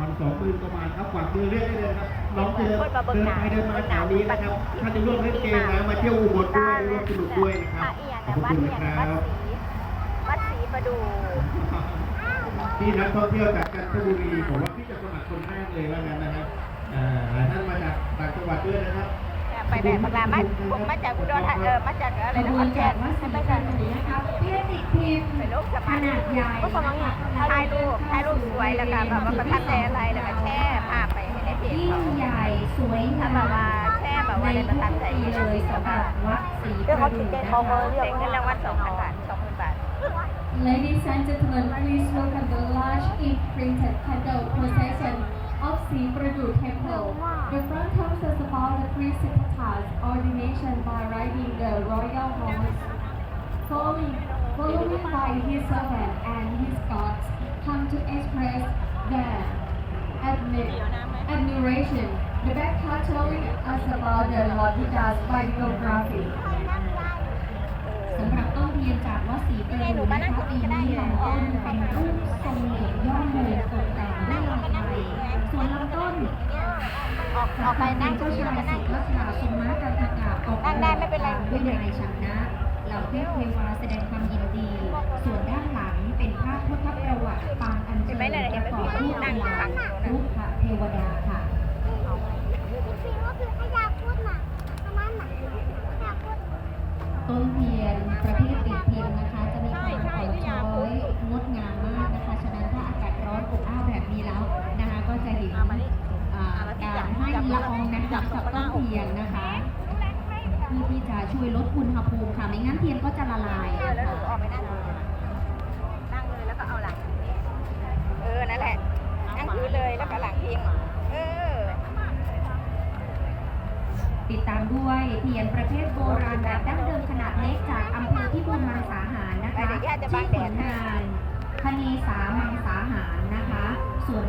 พันสองหมื่นกว่าบาทครับฝากมือเรียกได้เลยครับน้องเดินเดินไปเดินมาแถวนี้นะครับถ้าจะร่วมเล่นเกมนะมาเที่ยวอุบลด้วยร่วมสนุกด้วยนะครับอีหยังขอบวัคุดณอีนะหยังครัวัดบศรีวัดศรีประดูที่นักท่องเที่ยวจากจันทบุรีผมว่าพี่จะสมัครคนแรกเลยว่างั้นนะครับอ่าหลายท่านมาจากต่างจังหวัดด้วยนะครับไปแบบพามาผมมาจากอุดรธานีเออมาจากอะไรขนะบขวอนนแก่จานกวัดศรีกันนี้นะคะเพื่อติ ดพิมพ์ไปกสขมัครนาดใหญ่ก็สมัครถ่ายรูปถ่ายรูปสวยแล้วก็แบบว่าประทับใจอะไรแล้วก็แช่ภาพไปให้ในเพจยิ่งเขาสวยงาถ้าแบบว่าแช่แบบว่าในประทับใจเลยสำหรับวัดศรีเรื่องเขาระคิดูกเด็นะเขาเรียกเงินรางวัลสองพันบาทสองหมื่นบาท Ladies and gentlemen, please look at the large ink-printed candle procession of Sri Pradu Temple. The front tells us about the three Siddharthas ordination by riding the royal horse. Following by his servant and his guards come to express their admi- admiration. The back card telling us about the Lord Buddha's biography. สำหรับต้นเทียนจากวัดศรีประดูนะคะปีนี้ลำต้นเป็นรูปทรงเหลี่ยมย่อมมุมตกแต่งด้วยลายไทยส่วนลำต้นออกออกไปนั่งเจ้าเก้าอี้ชายแล้วก็สินั่งทธัตถะทรงม้ากันตะกาออกนั่งได้ไม่เป็นไรด้วยนายชันนะเหล่าเทพเทวาแสดงความยินดี ส่วนด้านหลังเป็นภาพพุทธประวัติปางอัญเชิญ ประกอบรูปลายรูปพระเทวดาค่ะต้นเทียนประเภทติดพิมพ์นะคะ จะมีความอ่อนช้อยงดงามมากนะคะ ฉะนั้นถ้าอากาศร้อนอบอ้าวแบบนี้แล้วนะคะ ก็จะเห็นการให้ละอองน้ำจากต้นเทียนนะคะเพื่อที่จะช่วยลดอุณหภูมิค่ะ ไม่งั้นเทียนก็จะละลาย เออแล้วหนูออกไปนั่งนั่งเลยแล้วก็เอาหลัง เออ นั่นแหละ นั่งพื้นเลยแล้วก็หลังพิงเออ ติดตามด้วยเทียนประเภทโบราณแบบดั้งเดิมขนาดเล็กจากอำเภอพิบูลมังสาหารนะคะไปเดี๋ยวญาติจะบัชื่งอแดผดลงานคณีสามังสาหารนะคะส่วน